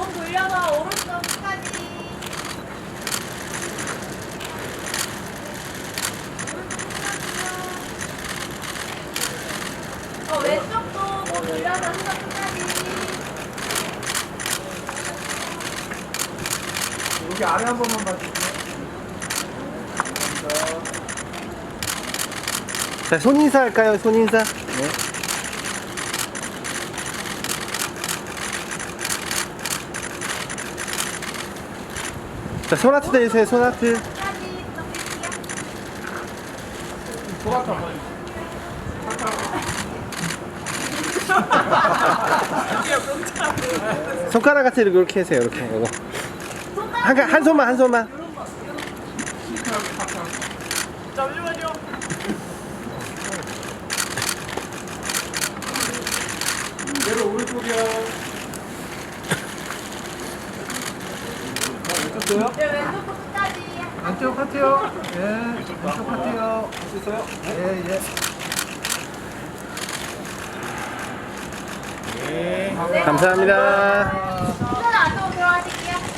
몸 돌려서 오른쪽 끝까지 어, 왼쪽도 몸 돌려서 한번 끝까지. 여기 아래 한 번만 봐주세요. 감사합니다. 자, 손인사 할까요? 손인사. 네. 자, 손아트. 소라트 한번. 손가락 같이 이렇게 하세요, 이렇게. 이거. 한, 가- 한 손만, 한 손만. 잠시만요. 얘를 오른쪽이요. 왼쪽도요? 네, 왼쪽 끝까지. 왼쪽 파트요. 예, 왼쪽 파트요. 할수 있어요? 예, 예. 감사합니다. 손 안으로 들어가실게요.